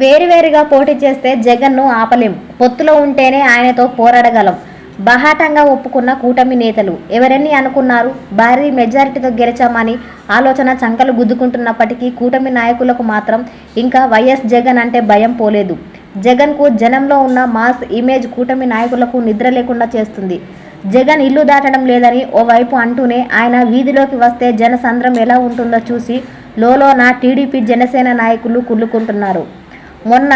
వేరువేరుగా పోటీ చేస్తే జగన్ను ఆపలేం. పొత్తులో ఉంటేనే ఆయనతో పోరాడగలం. బహాటంగా ఒప్పుకున్న కూటమి నేతలు ఎవరని అనుకున్నారు? భారీ మెజారిటీతో గెలిచామని ఆలోచన చంకలు గుద్దుకుంటున్నప్పటికీ కూటమి నాయకులకు మాత్రం ఇంకా వైఎస్ జగన్ అంటే భయం పోలేదు. జగన్కు జనంలో ఉన్న మాస్ ఇమేజ్ కూటమి నాయకులకు నిద్ర లేకుండా చేస్తుంది. జగన్ ఇల్లు దాటడం లేదని ఓవైపు అంటూనే ఆయన వీధిలోకి వస్తే జనసంద్రం ఎలా ఉంటుందో చూసి లోలోన టీడీపీ జనసేన నాయకులు కుళ్ళుకుంటున్నారు. మొన్న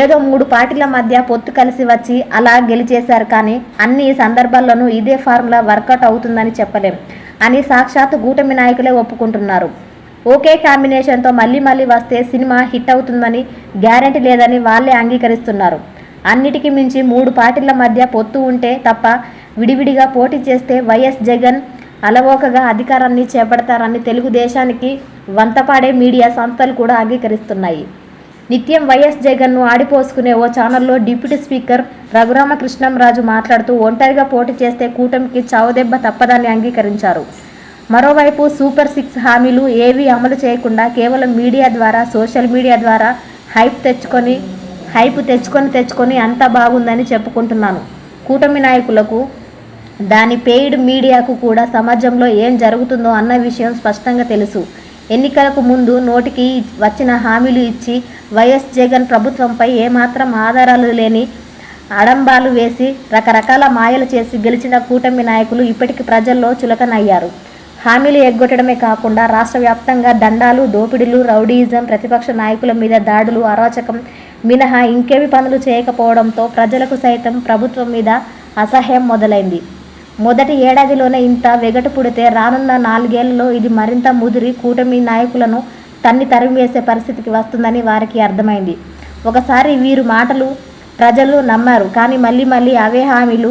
ఏదో మూడు పార్టీల మధ్య పొత్తు కలిసి వచ్చి అలా గెలిచేశారు కానీ అన్ని సందర్భాల్లోనూ ఇదే ఫార్ములా వర్కౌట్ అవుతుందని చెప్పలేం అని సాక్షాత్ కూటమి నాయకులే ఒప్పుకుంటున్నారు. ఒకే కాంబినేషన్తో మళ్ళీ మళ్ళీ వస్తే సినిమా హిట్ అవుతుందని గ్యారెంటీ లేదని వాళ్ళే అంగీకరిస్తున్నారు. అన్నిటికీ మించి మూడు పార్టీల మధ్య పొత్తు ఉంటే తప్ప విడివిడిగా పోటీ చేస్తే వైఎస్ జగన్ అలవోకగా అధికారాన్ని చేపడతారని తెలుగుదేశానికి వంతపాడే మీడియా సంస్థలు కూడా అంగీకరిస్తున్నాయి. నిత్యం వైఎస్ జగన్ను ఆడిపోసుకునే ఓ ఛానల్లో డిప్యూటీ స్పీకర్ రఘురామకృష్ణంరాజు మాట్లాడుతూ ఒంటరిగా పోటీ చేస్తే కూటమికి చావుదెబ్బ తప్పదని అంగీకరించారు. మరోవైపు సూపర్ సిక్స్ హామీలు ఏవీ అమలు చేయకుండా కేవలం మీడియా ద్వారా సోషల్ మీడియా ద్వారా హైప్ తెచ్చుకొని హైప్ తెచ్చుకొని తెచ్చుకొని అంతా బాగుందని చెప్పుకుంటున్నాను. కూటమి నాయకులకు దాని పెయిడ్ మీడియాకు కూడా సమాజంలో ఏం జరుగుతుందో అన్న విషయం స్పష్టంగా తెలుసు. ఎన్నికలకు ముందు నోటికి వచ్చిన హామీలు ఇచ్చి వైఎస్ జగన్ ప్రభుత్వంపై ఏమాత్రం ఆధారాలు లేని అడంబాలు వేసి రకరకాల మాయలు చేసి గెలిచిన కూటమి నాయకులు ఇప్పటికి ప్రజల్లో చులకనయ్యారు. హామీలు ఎగ్గొట్టడమే కాకుండా రాష్ట్ర వ్యాప్తంగా దండాలు దోపిడీలు రౌడీయిజం ప్రతిపక్ష నాయకుల మీద దాడులు అరాచకం మినహా ఇంకేవి పనులు చేయకపోవడంతో ప్రజలకు సైతం ప్రభుత్వం మీద అసహ్యం మొదలైంది. మొదటి ఏడాదిలోనే ఇంత వెగటు పుడితే రానున్న నాలుగేళ్ళలో ఇది మరింత ముదిరి కూటమి నాయకులను తన్ని తరిమివేసే పరిస్థితికి వస్తుందని వారికి అర్థమైంది. ఒకసారి వీరు మాటలు ప్రజలు నమ్మారు కానీ మళ్ళీ మళ్ళీ అవే హామీలు